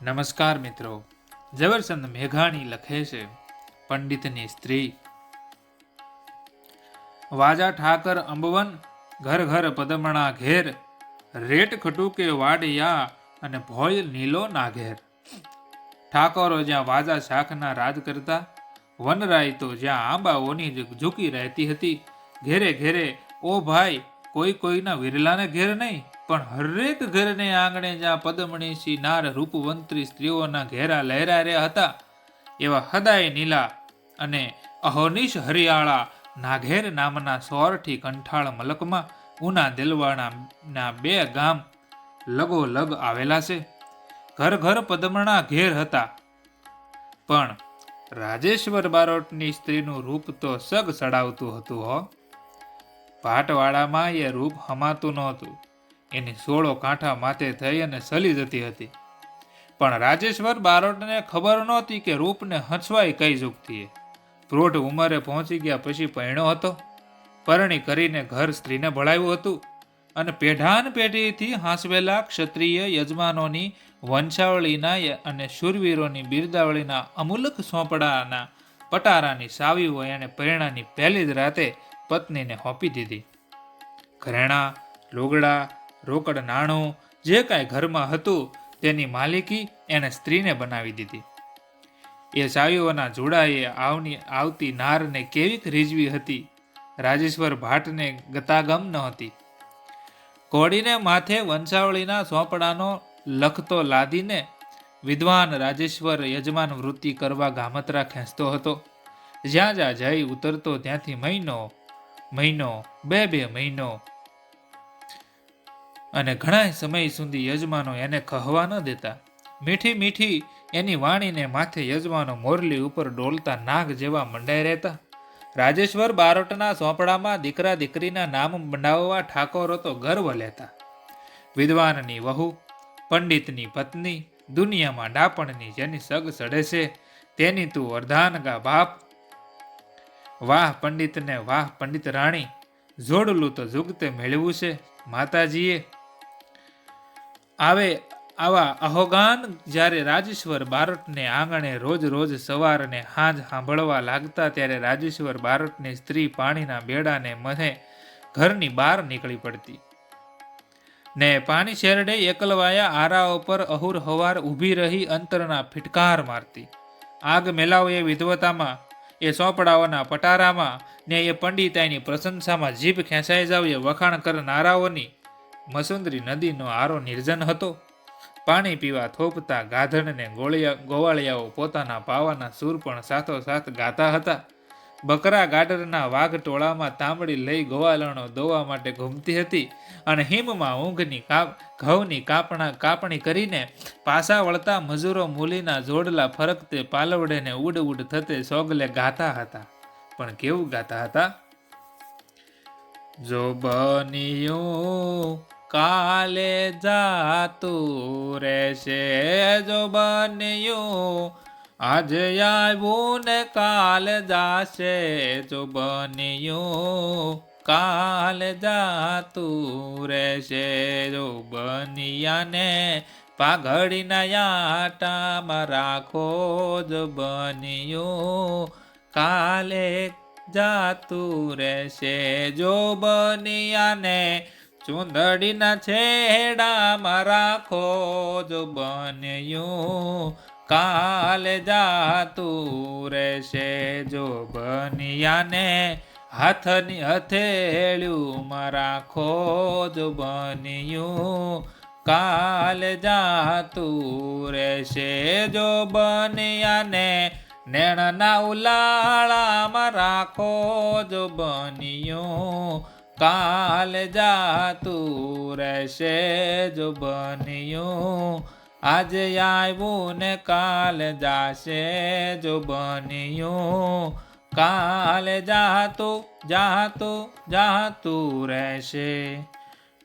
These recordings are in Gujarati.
નમસ્કાર મિત્રો. ઝવેરચંદ મેઘાણી લખે છે, પંડિતની સ્ત્રી. વાજા ઠાકર અંબવન, ઘર ઘર પદમણા ઘેર. રેટ ખટુકે વાડિયા અને ભોય નીલો ના ઘેર ઠાકોરો જ્યાં વાજા શાખના રાજ કરતા, વનરાય તો જ્યાં આંબાઓની ઝૂકી રહેતી હતી. ઘેરે ઘેરે, ઓ ભાઈ કોઈ કોઈના વિરલાને ઘેર નહીં, પણ હરેક ઘરને આંગણે જ્યાં પદમણીસી નાર રૂપવંતરી સ્ત્રીઓના ઘેરા લહેરા રહ્યા હતા. એવા હદાય નીલા અને અહોનિશ હરિયાળા નાઘેર નામના સોરઠી કંઠાળ મલકમાં ઉના દિલવાણાના બે ગામ લગોલગ આવેલા છે. ઘર ઘર પદમણા ઘેર હતા. પણ રાજેશ્વર બારોટની સ્ત્રીનું રૂપ તો સગ સડાવતું હતું હો. પાટવાડામાં એ રૂપ હમાતું નહોતું. એની સોળો કાંઠા માથે થઈ અને સલી જતી હતી. પણ રાજેશ્વર બારોટને ખબર નહોતી કે રૂપને હંસવાય કઈ જુગતીએ. પ્રૌઢ ઉંમરે પહોંચી ગયા પછી પરણ્યો હતો. પરણી કરીને ઘર સ્ત્રીને ભળાવ્યું હતું અને પેઢાન પેઢીથી હાંસવેલા ક્ષત્રિય યજમાનોની વંશાવળીના અને શૂરવીરોની બિરદાવળીના અમૂલક સોંપડાના પટારાની સાવીઓ એણે પ્રેરણાની પહેલી જ રાતે પત્નીને સોંપી દીધી. ઘરેણાં, લુગડા, રોકડ નાણું, જે કાંઈ ઘરમાં હતું, તેની માલિકી એણે સ્ત્રીને બનાવી દીધી. એ સાવીઓના જોડાએ આવની, આવતી નારને કેવીક રીઝવી હતી. રાજેશ્વર ભાટને ગતાગમ ન હતી. કોડીને માથે વંશાવળીના સોંપડાનો લખતો લાદીને વિદ્વાન રાજેશ્વર યજમાન વૃત્તિ કરવા ગામત્રા ખેંચતો હતો. જ્યાં જ્યાં જઈ ઉતરતો, ત્યાંથી મહિનો મહિનો, બે બે મહિનો. અને ઘણા સમય સુધી યજમાનો એને કહવા ન દેતા. મીઠી મીઠી એની વાણીને માથે યજમાનો મોરલી ઉપર ડોલતા નાગ જેવા મંડાઈ રહેતા. રાજેશ્વર બારોટના સોંપડામાં દીકરા દીકરીના નામ મંડાવવા ઠાકોરો તો ગર્વ લેતા. વિદ્વાનની વહુ, પંડિતની પત્ની, દુનિયામાં ડાપણની જેની સગ સડે છે, તેની તું અર્ધાનગા બાપ વાહ પંડિતને વાહ પંડિત રાણી જોડલું તો જુગતે મેળવું છે, માતાજીએ. આવે આવા અહોગાન જ્યારે રાજેશ્વર બારટને આંગણે રોજ રોજ સવાર અને હાંજ સાંભળવા લાગતા ત્યારે રાજેશ્વર બારટની સ્ત્રી પાણીના બેડાને મને ઘરની બહાર નીકળી પડતી. ને પાણી શેરડે એકલવાયા આરાઓ પર અહુર હવાર ઊભી રહી અંતરના ફિટકાર મારતી. આગ મેલાવ એ વિધવતામાં એ સોંપડાઓના પટારામાં ને એ પંડિતાઈની પ્રશંસામાં જીભ ખેંચાઈ જાવ એ વખાણ કરનારાઓની મસુંદરી નદીનો આરો નિર્જન હતો. પાણી પીવા થોપતા ગાધણને ગોળિયા ગોવાળિયાઓ પોતાના પાવાના સૂર પણ સાથોસાથ ગાતા હતા. બકરા ગાડરના વાઘ ટોળામાં તાંબડી લઈ ગોવાલણો દોવા માટે ઘૂમતી હતી અને હિમમાં ઊંઘની ઘઉંની કાપણા, કાપણી કરીને પાસા વળતા મજૂરો મૂલીના જોડલા ફરકતે પાલવડેને ઉડ ઉડ થતે સોગલે ગાતા હતા. પણ કેવું ગાતા હતા? જો કાલે જાતું રહેશે, જો બન્યું આજે આવ્યું ને કાલ જાશે જો બન્યું કાલ જાતું રહેશે જો બનિયાને પાઘડીના યાટામાં રાખો જો બન્યું કાલે જાતું રહેશે જો બનિયાને ચુંદડીના છેડામાં રાખો જો બન્યું કાલ જાતું રહેશે જો બનિયાને હાથની હથેળ્યુંમાં રાખો જો બન્યું. કાલ જાતું રહેશે જો બનિયાને નેણના ઉલાળામાં રાખો જો બન્યું. કાલ જાતું રહેશે જો બન્યું. આજે આવ્યું ને કાલ જાશે જો બન્યું કાલ જાતું જાતું જાતું રહેશે.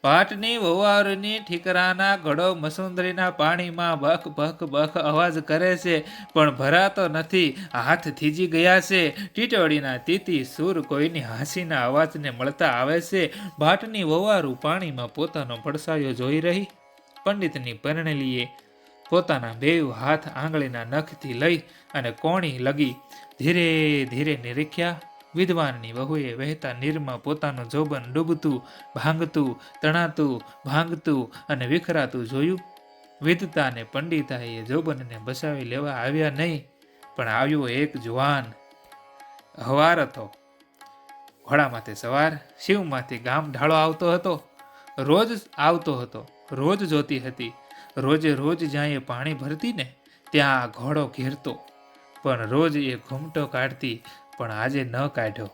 પાટની વવારની ઠીકરાના ઘડો મસુંદરીના પાણીમાં બખ બખ બખ અવાજ કરે છે, પણ ભરાતો નથી, હાથ થીજી ગયા છે. ટીટોળીના તીતી સૂર કોઈની હાંસીના અવાજને મળતા આવે છે. ભાટની વવારું પાણીમાં પોતાનો પડસાયો જોઈ રહી. પંડિતની પરણેલીએ પોતાના બેઉ હાથ આંગળીના નખથી લઈ અને કોણી લગી ધીરે ધીરે નિરીખ્યા. વિદ્વાનની વહુએ વહેતા નીરમાં પોતાનું જોબન ડૂબતું, ભાંગતું, તણાતું, ભાંગતું અને વિખરાતું જોયું. વિદતા અને પંડિતાએ જોબનને બસાવી લેવા આવ્યા નહીં, પણ આવ્યો એક જુવાન. હવાર હતો. ઘોડામાંથી સવાર, શિવમાંથી ગામ ઢાળો આવતો હતો. રોજ આવતો હતો. રોજ જોતી હતી. રોજે રોજ જ્યાં એ પાણી ભરતી ને, ત્યાં આ ઘોડો ઘેરતો. પણ રોજ એ ઘૂમટો કાઢતી, પણ આજે ન કાઢ્યો.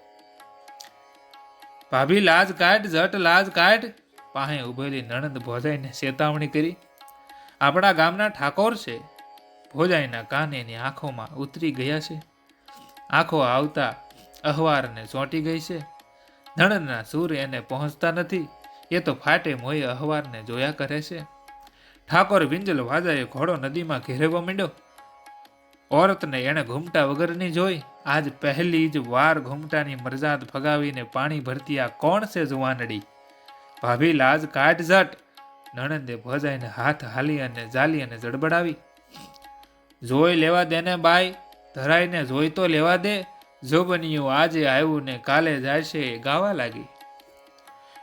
ભાભી, લાજ કાઢ, જટ લાજ કાઢ. પાસે ઉભેલી નણંદ ભોજાઈને ચેતવણી કરી. આપણા ગામના ઠાકોર છે. ભોજાઈના કાન એની આંખોમાં ઉતરી ગયા છે. આંખો આવતા અહવારને ચોંટી ગઈ છે. નણંદના સૂર એને પહોંચતા નથી. એ તો ફાટે મોય અહવારને જોયા કરે છે. ઠાકોર વિંજલ વાજાએ ઘોડો નદીમાં ઘેરવા માંડ્યો. ઓરતને એણે ઘૂમટા વગરની જોઈ. આજ પહેલી જ વાર ઘૂમટાની મરજાદ ફગાવીને પાણી ભરતી આ કોણ છે જુવાનડી ભાભી લાજ કાટ ઝટ. નણંદે ભજાઈને હાથ હાલી અને જાલી અને જડબડાવી. જોઈ લેવા દે ને બાઈ. ધરાઈને જોઈ તો લેવા દે. જોબનિયું આજે આવ્યું ને કાલે જાય છે ગાવા લાગી.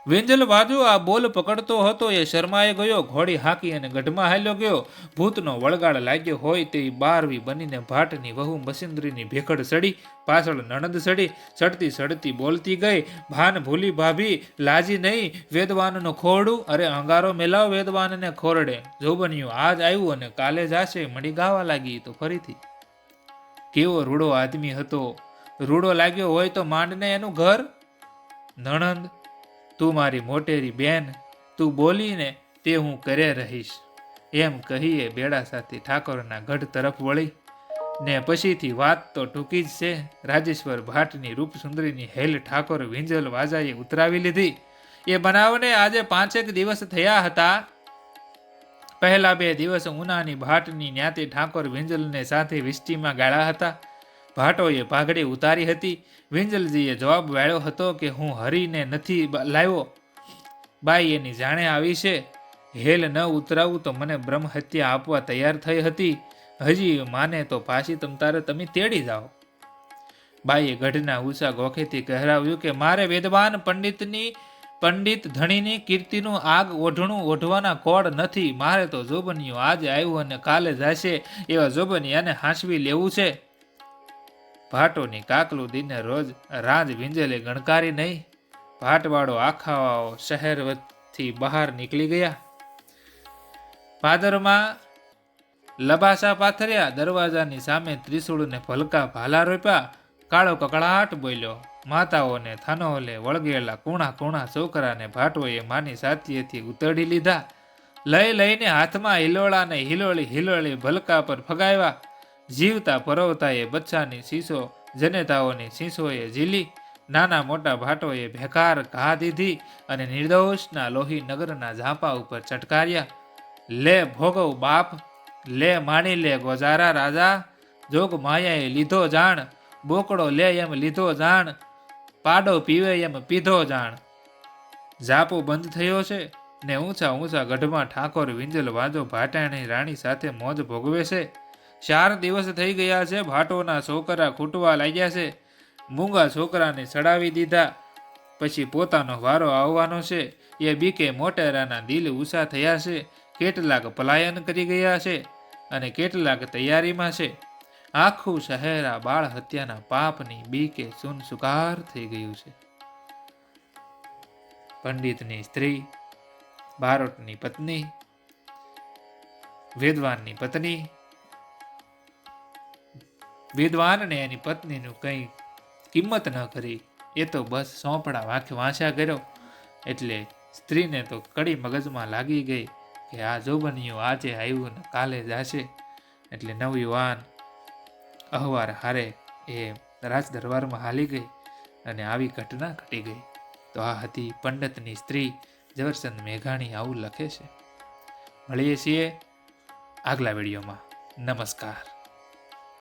વેંજલ બાજુ આ બોલ પકડતો હતો, એ શર્માએ ગયો, ઘોડી હાંકી અને ગઢમાં હાલ્યો ગયો. ભૂતનો વળગાડ લાગ્યો હોય તે બારવી બનીને ભાટની વહુ મસિંદ્રીની ભેખડ સડી, પાછળ નણંદ સડી સડતી સડતી બોલતી ગઈ, ભાન ભૂલી ભાભી, લાજી નહીં, વેદવાનનું ખોરડું, અરે અંગારો મેલાવ વેદવાનને ખોરડે. જોબનિયું આજ આવ્યું અને કાલે જાશે, મળી ગાવા લાગી તો ફરીથી. કેવો રૂડો આદમી હતો. રૂડો લાગ્યો હોય તો માંડને એનું ઘર? નણંદ તું મારી મોટેરી બેન, તું બોલીને તે હું કરે રહીશ. એમ કહીએ બેડા સાથે ઠાકોરના ગઢ તરફ વળી. ને પછીથી વાત તો ટૂંકી જ છે. રાજેશ્વર ભાટની રૂપસુંદરીની હેલ ઠાકોર વિંજલ વાજાએ ઉતરાવી લીધી. એ બનાવને આજે પાંચેક દિવસ થયા હતા. પહેલા બે દિવસ ઉનાની ભાટની ન્યાતી ઠાકોર વિંજલને સાથે વિષ્ટિમાં ગાળા હતા. ભાટોએ પાઘડી ઉતારી હતી. વિંજલજીએ જવાબ વાળ્યો હતો કે, હું હરીને નથી લાવ્યો. બાઈ એની જાણે આવી છે. હેલ ન ઉતરાવું તો મને બ્રહ્મ હત્યા આપવા તૈયાર થઈ હતી. હજી માને તો પાછી તમ, તારે તમે તેડી જાઓ. બાઈએ ગઢના ઉષા ગોખેથી કહેરાવ્યું કે, મારે વેદવાન પંડિતની, પંડિત ધણીની કીર્તિનું આગ ઓઢણું ઓઢવાના કોડ નથી. મારે તો જોબનિયું આજે આવ્યું અને કાલે જશે. એવા જોબનિયાને હાંસવી લેવું છે. ભાટોની કાકલું દિને રોજ રાજ વિંજલે ગણકારી નહીં. ભાટવાળો આખાવાઓ શહેર વચ્ચથી બહાર નીકળી ગયા. પાદરમાં લબાસા પાથર્યા, દરવાજાની સામે ત્રિશુળને ભલકા ભાલા રોપ્યા. કાળો કકળાટ બોલ્યો, માતાઓને થાનોલે વળગેલા કુણા કુણા છોકરાને ભાટોએ માની સાતીએથી ઉતરડી લીધા. લઈ લઈને હાથમાં હિલોળાને હિલોળી હિલોળી ભલકા પર ફગાવ્યા. જીવતા પરોવતાએ બચ્ચાની શીશો, જનેતાઓની શીશોએ ઝીલી, નાના મોટા ભાટોએ ભેકાર ઘા દીધી અને નિર્દોષના લોહી નગરના ઝાંપા ઉપર ચટકાર્યા. લે ભોગવ બાપ, લે માણી લે ગોજારા રાજા, જોગ માયાએ લીધો જાણ, બોકડો લે એમ લીધો જાણ, પાડો પીવે એમ પીધો જાણ. ઝાપો બંધ થયો છે ને ઊંચા ઊંચા ગઢમાં ઠાકોર વિંજલ વાજો ભાટાણી રાણી સાથે મોજ ભોગવે છે. ચાર દિવસ થઈ ગયા છે, ભાટોના છોકરા ખૂટવા લાગ્યા છે. મૂંગા છોકરાને ચડાવી દીધા. પછી પોતાનો વારો આવવાનો છે. એ બીકે મોટેરાના દિલ ઉષા થયા છે. કેટલાક પલાયન કરી ગયા છે અને કેટલાક તૈયારીમાં છે. આખું શહેર આ બાળ હત્યાના પાપની બીકે સુનસુકાર થઈ ગયું છે. પંડિતની સ્ત્રી, બારોટની પત્ની, વેદવાનની પત્ની વિદ્વાનને એની પત્નીનું કંઈ કિંમત ન કરી. એ તો બસ સોંપડા વાંખ વાંચ્યા કર્યો. એટલે સ્ત્રીને તો કડી મગજમાં લાગી ગઈ કે આ જોબનિયું આજે આવ્યું ને કાલે જાશે. એટલે નવયુવાન અહવાર હારે એ રાજ દરબારમાં હાલી ગઈ અને આવી ઘટના ઘટી ગઈ. તો આ હતી પંડિતની સ્ત્રી ઝવેરચંદ મેઘાણી આવું લખે છે. મળીએ છીએ આગલા વિડીયોમાં. નમસ્કાર.